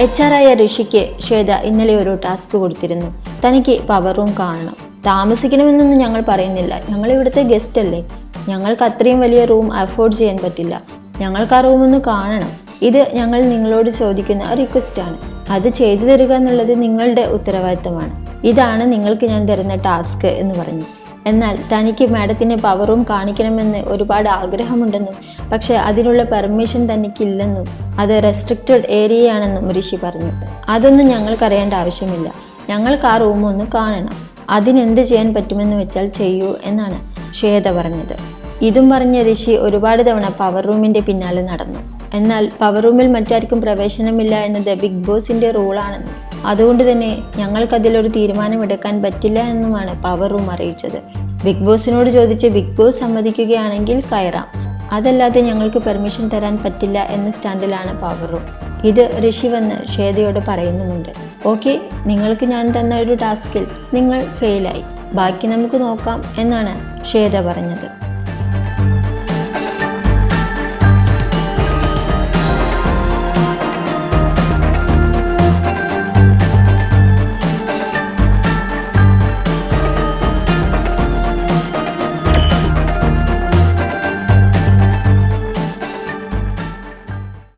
H R ആയ ഋഷിക്ക് ശ്വേത ഇന്നലെ ഒരു ടാസ്ക് കൊടുത്തിരുന്നു. തനിക്ക് പവർ റൂം കാണണം. താമസിക്കണമെന്നൊന്നും ഞങ്ങൾ പറയുന്നില്ല. ഞങ്ങൾ ഇവിടുത്തെ ഗസ്റ്റ് അല്ലേ? ഞങ്ങൾക്ക് അത്രയും വലിയ റൂം അഫോർഡ് ചെയ്യാൻ പറ്റില്ല. ഞങ്ങൾക്ക് ആ റൂം ഒന്ന് കാണണം. ഇത് ഞങ്ങൾ നിങ്ങളോട് ചോദിക്കുന്ന റിക്വസ്റ്റ് ആണ്. അത് ചെയ്തു തരിക എന്നുള്ളത് നിങ്ങളുടെ ഉത്തരവാദിത്തമാണ്. ഇതാണ് നിങ്ങൾക്ക് ഞാൻ തരുന്ന ടാസ്ക് എന്ന് പറഞ്ഞു. എന്നാൽ തനിക്ക് മാഡത്തിന് പവറും കാണിക്കണമെന്ന് ഒരുപാട് ആഗ്രഹമുണ്ടെന്നും പക്ഷേ അതിനുള്ള പെർമിഷൻ തനിക്കില്ലെന്നും അത് റെസ്ട്രിക്റ്റഡ് ഏരിയയാണെന്നും ഋഷി പറഞ്ഞു. അതൊന്നും ഞങ്ങൾക്കറിയേണ്ട ആവശ്യമില്ല. ഞങ്ങൾക്ക് ആ റൂം ഒന്ന് കാണണം. അതിനെന്ത് ചെയ്യാൻ പറ്റുമെന്ന് വെച്ചാൽ ചെയ്യൂ എന്നാണ് ശ്വേത പറഞ്ഞത്. ഇതും പറഞ്ഞ ഋഷി ഒരുപാട് തവണ പവർ റൂമിന്റെ പിന്നാലെ നടന്നു. എന്നാൽ പവർ റൂമിൽ മറ്റാർക്കും പ്രവേശനമില്ല എന്നത് ബിഗ് ബോസിന്റെ റൂളാണെന്നും അതുകൊണ്ട് തന്നെ ഞങ്ങൾക്കതിലൊരു തീരുമാനമെടുക്കാൻ പറ്റില്ല എന്നുമാണ് പവർ റൂം അറിയിച്ചത്. ബിഗ് ബോസിനോട് ചോദിച്ച് ബിഗ് ബോസ് സമ്മതിക്കുകയാണെങ്കിൽ കയറാം. അതല്ലാതെ ഞങ്ങൾക്ക് പെർമിഷൻ തരാൻ പറ്റില്ല എന്ന സ്റ്റാൻഡിലാണ് പവർ റൂം ഇത് ഋഷി വന്ന് ശ്വേതയോട് പറയുന്നുമുണ്ട്. ഓക്കെ നിങ്ങൾക്ക് ഞാൻ തന്ന ഒരു ടാസ്കിൽ നിങ്ങൾ ഫെയിലായി ബാക്കി നമുക്ക് നോക്കാം എന്നാണ് ശ്വേത പറഞ്ഞത്.